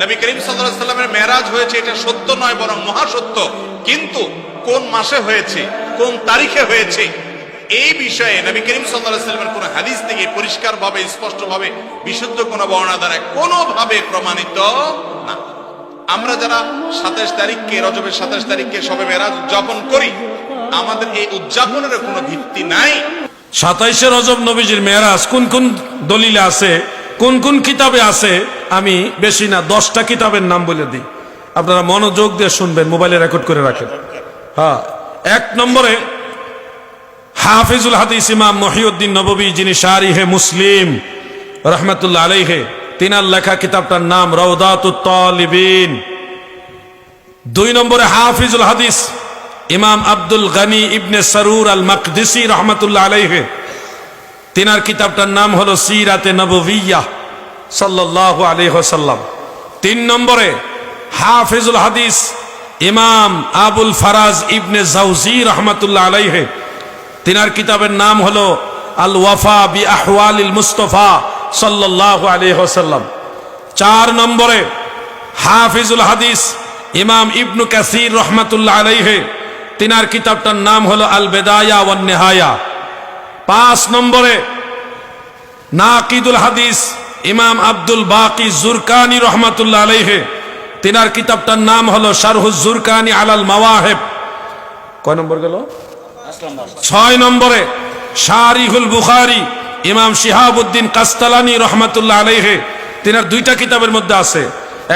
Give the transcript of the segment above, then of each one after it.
নবী করিম সাল্লামের মেরাজ হয়েছে, এটা সত্য নয়, বরং মহাসত্য। কিন্তু কোন মাসে হয়েছে, কোন তারিখে হয়েছে, এই বিষয়ে নবী করিম সাল্লামের কোন হাদিস থেকে পরিষ্কারভাবে, স্পষ্টভাবে, বিশুদ্ধ কোন বর্ণনা দ্বারা কোনোভাবে প্রমাণিত না। আমরা যারা সাতাশ তারিখকে, রজবের সাতাশ তারিখকে সবে মেরাজ উদযাপন করি, আমাদের এই উদযাপনের কোনো ভিত্তি নাই। সাতাইশে রজব নবীজির মেয়ারাজ কোন কোন দলিলে আছে, কোন কোন কিতাবে আছে আমি বেশি না, দশটা কিতাবের নাম বলে দিই। আপনারা মনোযোগ দিয়ে শুনবেন, মোবাইলে রেকর্ড করে রাখেন। হ্যাঁ এক নম্বরে হাফিজুল হাদিস ইমাম মহিউদ্দিন নববী, যিনি শারিহে মুসলিম, রহমতুল্লাহ আলাইহে, তিনার লেখা কিতাবটার নাম রৌদাতুত্তালিবিন দুই নম্বরে হাফিজুল হাদিস ইমাম আব্দুল গনি ইবনে সরুর আল মকদিসি রহমতুল্লাহ আলাইহে, তিনার কিতাবটার নাম হলো সিরাতে নববিয়া আলাইহি ওয়াসাল্লাম। তিন নম্বরে, হাফিজুল হাদিস ইমাম আবুল ফারাজ ইবনে জাউজি রহমতুল্লাহ আলাইহে। তিনার কিতাবের নাম হলো আল ওয়াফা বি আহওয়ালিল মুস্তফা সাল্লাল্লাহু আলাইহি ওয়াসাল্লাম। চার নম্বরে, হাফিজুল হাদিস ইমাম ইবনু কাসির রহমাতুল্লাহ আলাইহে। তিনার কিতাবটার নাম হলো আল বেদায়া ওয়ান নেহায়া পাঁচ নম্বরে, নাকিদুল হাদিস ইমাম আব্দুল বাকি জুরকানি রহমাতুল্লাহ আলাইহে, তিনার কিতাবটার নাম হলো শারহুজ জুরকানি আলাল মাওয়াহেব। কয় নম্বর গেল? ছয় নম্বরে শারিহুল বুখারি, ইমাম শিহাবুদ্দিন কাস্তালানি রহমাতুল্লাহ আলাইহে, তিনার দুইটা কিতাবের মধ্যে আছে।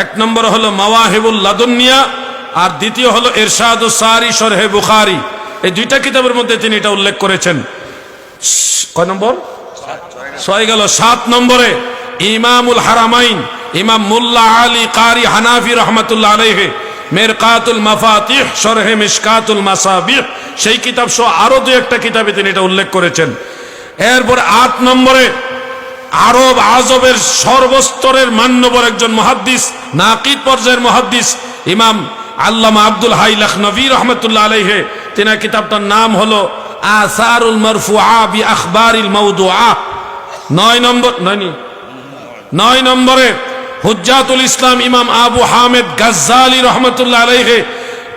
এক নম্বর হলো মাওয়াহিবুল লাদুনিয়া আর দ্বিতীয় হলো এরশাদু সারি শরহে বুখারি। এই দুইটা কিতাবের মধ্যে তিনি এটা উল্লেখ করেছেন। কয় নম্বর? ছয় গেল। সাত নম্বরে ইমামুল হারামাইন, ইমাম মুল্লা আলী কারি হানাফি রহমতুল্লাহ আলাইহে, মেরকাতুল মাফাতিহ, শরহে মিশকাতুল মাসাবিহ, সেই কিতাব সহ আরও দু একটা কিতাবে তিনি এটা উল্লেখ করেছেন। এরপর আট নম্বরে আরব আজবের সর্বস্তরের মান্যবর একজন মহাদ্দিস, নাকিদ পর্যায়ের মহাদ্দিস, ইমাম আল্লামা আব্দুল হাই লখনবী রহমতুল্লাহ আলাইহে, তিনার কিতাবটার নাম হলো আসারুল মারফুআ বি আখবারিল মাউদুআ। নয় নম্বর নয়নি নয় নম্বরে হুজ্জাতুল ইসলাম ইমাম আবু হামেদ গাজ্জালি রহমতুল্লাহ আলাইহে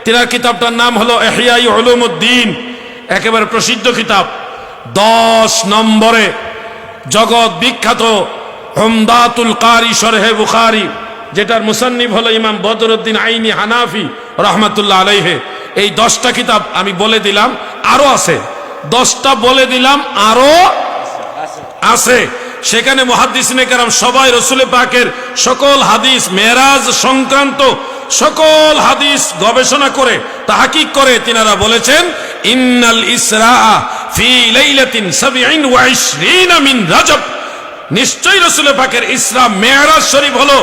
তিনার কিতাবটার নাম হলো এহিয়াই উলুমুদ্দিন, একেবারে প্রসিদ্ধ কিতাব। দশ নম্বরে জগৎ বিখ্যাত হমদাতুল কারি শরহে বুখারি, যেটার মুসান্নিব হলো ইমাম বদরুদ্দিন আইনি হানাফি রহমতুল্লাহ আলাইহে। এই দশটা কিতাব আমি বলে দিলাম, আরও আছে। দশটা বলে দিলাম, আরও আছে। সেখানে মহাদিসিনে কেরাম সবাই রসুলে পাকের সকল হাদিস, মেরাজ সংক্রান্ত সকল হাদিস গবেষণা করে, তাহাকিক করে তিনারা বলেছেন, ইন্নাল ইসরা ফি লাইলাতিন সাবিঈন ওয়া ইশরিনা মিন রাজব। নিশ্চয়ই রসুলে পাকের ইসরা মেয়ারাজ শরীফ হলো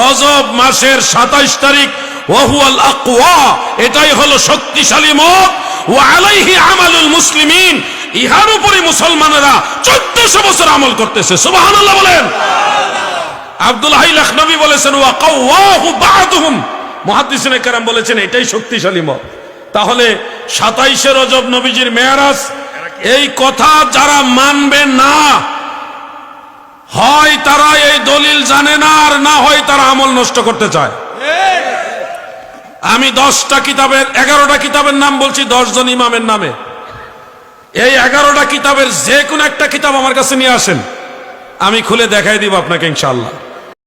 রজব মাসের সাতাইশ তারিখ ওহুয়াল আকওয়া, এটাই হলো শক্তিশালী মত ও আলাইহি আমালুল মুসলিমিন। ইহার উপরে মুসলমানেরা চোদ্দশো বছর আমল করতেছে। সুবহানাল্লাহ বলেন। আব্দুল হাই লখনবী বলেছেন বলেছেন, এটাই শক্তিশালী তাহলে সাতাইশে রজব নবীজির এই কথা যারা না, হয় তারা এই দলিল জানে না, আর না হয় তারা আমল নষ্ট করতে চায়। আমি দশটা কিতাবের, এগারোটা কিতাবের নাম বলছি দশ জন ইমামের নামে। এই এগারোটা কিতাবের যে কোনো একটা কিতাব আমার কাছে নিয়ে আসেন। আমি খুলে দেখাই দিব আপনাকে ইনশাল্লাহ